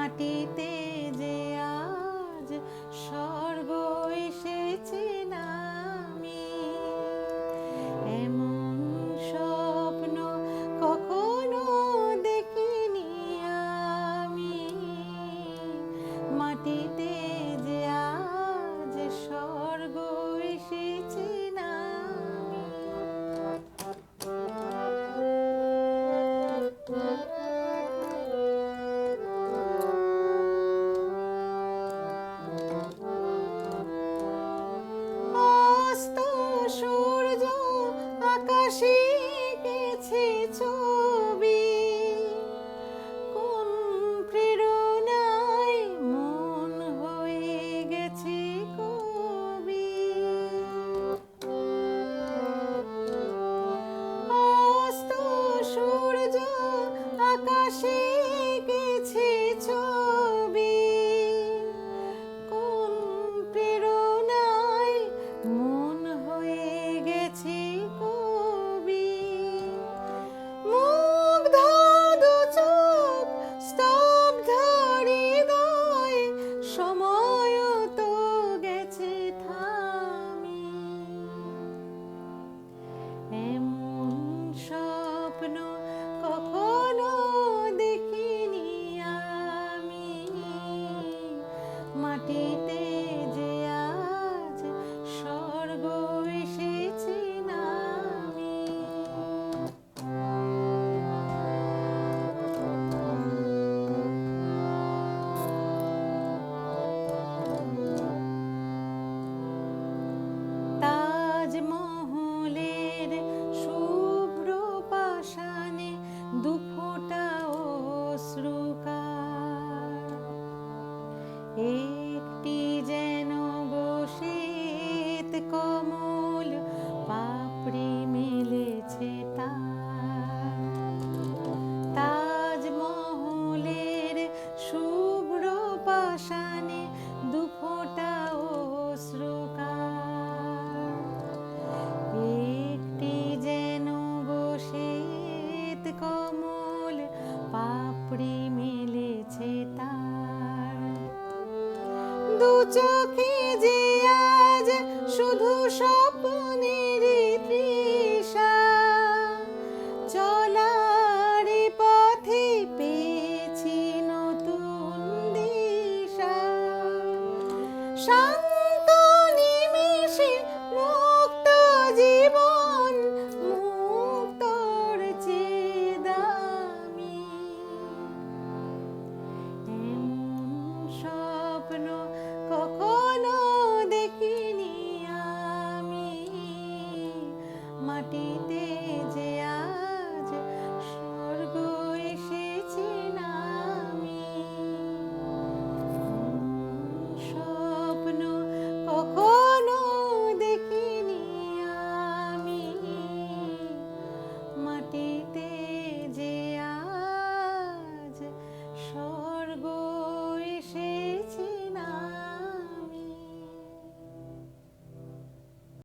মাটিতে স্বপ্ন কখনো দেখিনি আমি। মাটির কমল, পাপড়ি মেলেছে তার। দু চোখে যে আজ শুধু স্বপ্নের তৃষা পথে পেয়েছি নতুন শান্ত নিতে যে